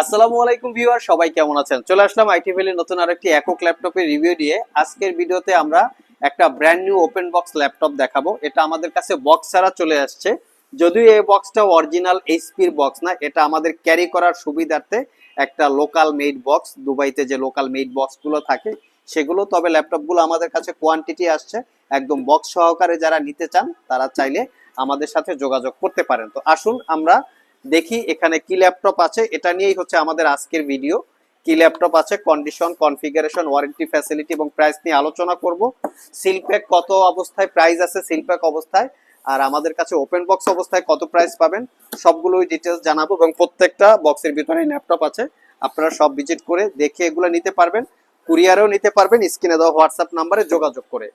আসসালামু আলাইকুম ভিউয়ার, সবাই কেমন আছেন? চলে আসলাম আইটি ভ্যালির নতুন আরেকটি একক ল্যাপটপের রিভিউ দিয়ে। আজকের ভিডিওতে আমরা একটা brand new open box laptop দেখাবো। এটা আমাদের কাছে বক্স ছাড়া চলে আসছে। যদিও এই বক্সটা অরিজিনাল এইচপির বক্স না, এটা আমাদের ক্যারি করার সুবিধার্থে একটা লোকাল মেড বক্স দুবাইতে যে লোকাল মেড বক্সগুলো থাকে, সেগুলো, তবে ল্যাপটপগুলো আমাদের কাছে কোয়ান্টিটি আসছে। একদম বক্স সহকারে যারা নিতে চান, তারা চাইলে আমাদের সাথে যোগাযোগ করতে পারেন। তো আসুন আমরা দেখি এখানে কি ল্যাপটপ আছে। এটা নিয়েই হচ্ছে আমাদের আজকের ভিডিও কি ল্যাপটপ আছে কন্ডিশন কনফিগারেশন ওয়ারেন্টি ফ্যাসিলিটি এবং প্রাইস নিয়ে আলোচনা করব। সিলপ্যাক কত অবস্থায় প্রাইস আছে সিলপ্যাক অবস্থায়। আর আমাদের কাছে ওপেন বক্স অবস্থায় কত প্রাইস পাবেন, সবগুলোই ডিটেলস জানাব এবং প্রত্যেকটা বক্সের ভিতরে ল্যাপটপ আছে। আপনারা সব ভিজিট করে দেখে এগুলো নিতে পারবেন কুরিয়ারেও নিতে পারবেন, স্ক্রিনে দেওয়া হোয়াটসঅ্যাপ নাম্বারে যোগাযোগ করে।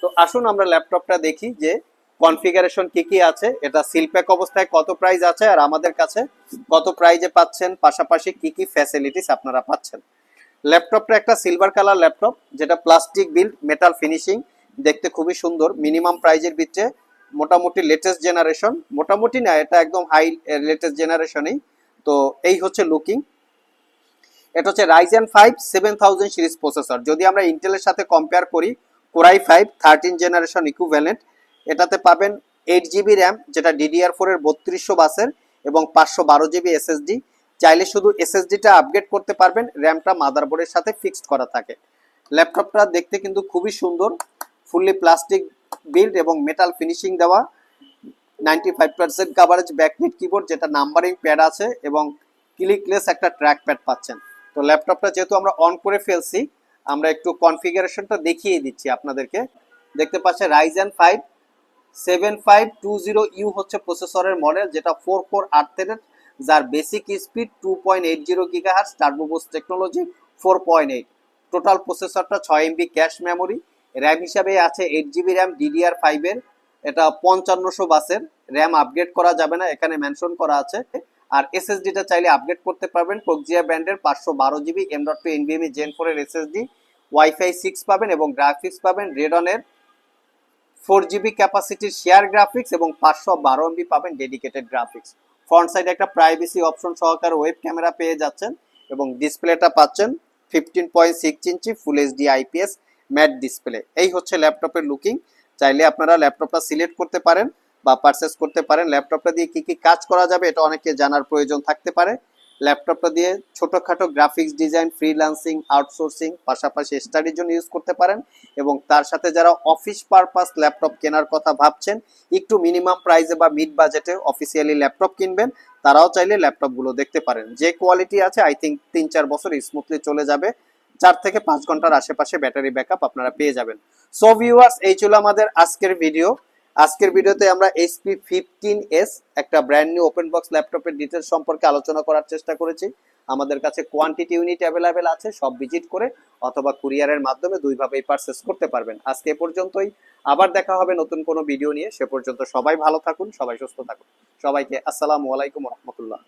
তো আসুন আমরা ল্যাপটপটা দেখি যে কনফিগারেশন কি কি আছে? এটা সিলপ্যাক অবস্থায় কত প্রাইস আছে আর আমাদের কাছে কত প্রাইজে পাচ্ছেন? পাশাপাশি কি কি ফ্যাসিলিটিস আপনারা পাচ্ছেন? ল্যাপটপটা একটা সিলভার কালার ল্যাপটপ যেটা প্লাস্টিক বিল্ড মেটাল ফিনিশিং দেখতে খুবই সুন্দর মিনিমাম প্রাইজের ভিতরে মোটামুটি লেটেস্ট জেনারেশন মোটামুটি না, এটা একদম হাই লেটেস্ট জেনারেশনই তো এই হচ্ছে লুকিং এটা হচ্ছে Ryzen five seven thousand series processor যদি আমরা ইন্টেলের সাথে কম্পেয়ার করি core i five thirteen generation equivalent এটাতে পাবেন এইট জিবি র্যাম যেটা ডিডিআর ফোর এর বত্রিশশো বাসের এবং পাঁচশো বারো জিবি এসএসডি চাইলে শুধু এসএসডিটা আপগ্রেড করতে পারবেন র্যামটা মাদারবোর্ডের সাথে ফিক্সড করা থাকে। ল্যাপটপটা দেখতে কিন্তু খুবই সুন্দর ফুললি প্লাস্টিক বিল্ড এবং মেটাল ফিনিশিং দেওয়া। Ninety five percent coverage backlit keyboard যেটা নাম্বারিং প্যাড আছে এবং ক্লিকলেস একটা ট্র্যাক প্যাড পাচ্ছেন। তো ল্যাপটপটা যেহেতু আমরা অন করে ফেলছি, আমরা একটু কনফিগারেশনটা দেখিয়ে দিচ্ছি আপনাদেরকে। দেখতে পাচ্ছেন Ryzen five seven five two zero U হচ্ছে প্রসেসরের মডেল যেটা ফোর ফোর আট থ্রেডের যার basic speed two point eight zero gigahertz turbo boost technology four point eight total প্রসেসরটা ছয় এমবি ক্যাশ মেমোরি র্যাম হিসাবে আছে এইট জিবি র্যাম ডিডিআর ফাইভের এটা পঞ্চান্নশো বাসের। র্যাম আপগ্রেড করা যাবে না, এখানে মেনশন করা আছে। আর এসএসডিটা চাইলে আপগ্রেড করতে পারবেন কোকজিয়া ব্র্যান্ডের পাঁচশো বারো জিবি এম ডট টু এনবিএমই জেন ফোরের এসএসডি ওয়াইফাই সিক্স পাবেন এবং গ্রাফিক্স পাবেন রেডনের ফোর জিবি ক্যাপাসিটির শেয়ার গ্রাফিক্স এবং পাঁচশো বারো এমবি পাবেন ডেডিকেটেড গ্রাফিক্স ফ্রন্ট সাইডে একটা প্রাইভেসি অপশন সহকারে ওয়েব ক্যামেরা পেয়ে যাচ্ছেন এবং ডিসপ্লেটা পাচ্ছেন fifteen point six inch full HD IPS matte display এই হচ্ছে ল্যাপটপের লুকিং চাইলে আপনারা ল্যাপটপটা সিলেক্ট করতে পারেন বা পারচেস করতে পারেন। ল্যাপটপটা দিয়ে কি কি কাজ করা যাবে এটা অনেকে জানার প্রয়োজন থাকতে পারে। ল্যাপটপটা দিয়ে ছোটখাটো গ্রাফিক্স ডিজাইন ফ্রিল্যান্সিং আউটসোর্সিং পাশাপাশি স্টাডির জন্য ইউজ করতে পারেন এবং তার সাথে যারা অফিস পারপাস ল্যাপটপ কেনার কথা ভাবছেন, একটু মিনিমাম প্রাইসে বা মিড বাজেটে অফিসিয়ালি ল্যাপটপ কিনবেন, তারাও চাইলে ল্যাপটপগুলো দেখতে পারেন। যে কোয়ালিটি আছে আই থিঙ্ক তিন চার বছর স্মুথলি চলে যাবে। চার থেকে পাঁচ ঘণ্টার আশেপাশে ব্যাটারি ব্যাকআপ আপনারা পেয়ে যাবেন। সো ভিউয়ার্স এই ছিল আমাদের আজকের ভিডিও আজকের ভিডিওতে আমরা এইচপি ফিফটিন এস একটা ব্র্যান্ড নিউ ওপেন বক্স ল্যাপটপের ডিটেলস সম্পর্কে আলোচনা করার চেষ্টা করেছি। আমাদের কাছে কোয়ান্টিটি ইউনিট অ্যাভেলেবেল আছে, সব ভিজিট করে অথবা কুরিয়ারের মাধ্যমে দুইভাবেই পারচেস করতে পারবেন। আজকে পর্যন্তই। আবার দেখা হবে নতুন কোনো ভিডিও নিয়ে। সে পর্যন্ত সবাই ভালো থাকুন, সবাই সুস্থ থাকুন। সবাইকে আসসালামু আলাইকুম রহমতুল্লাহ।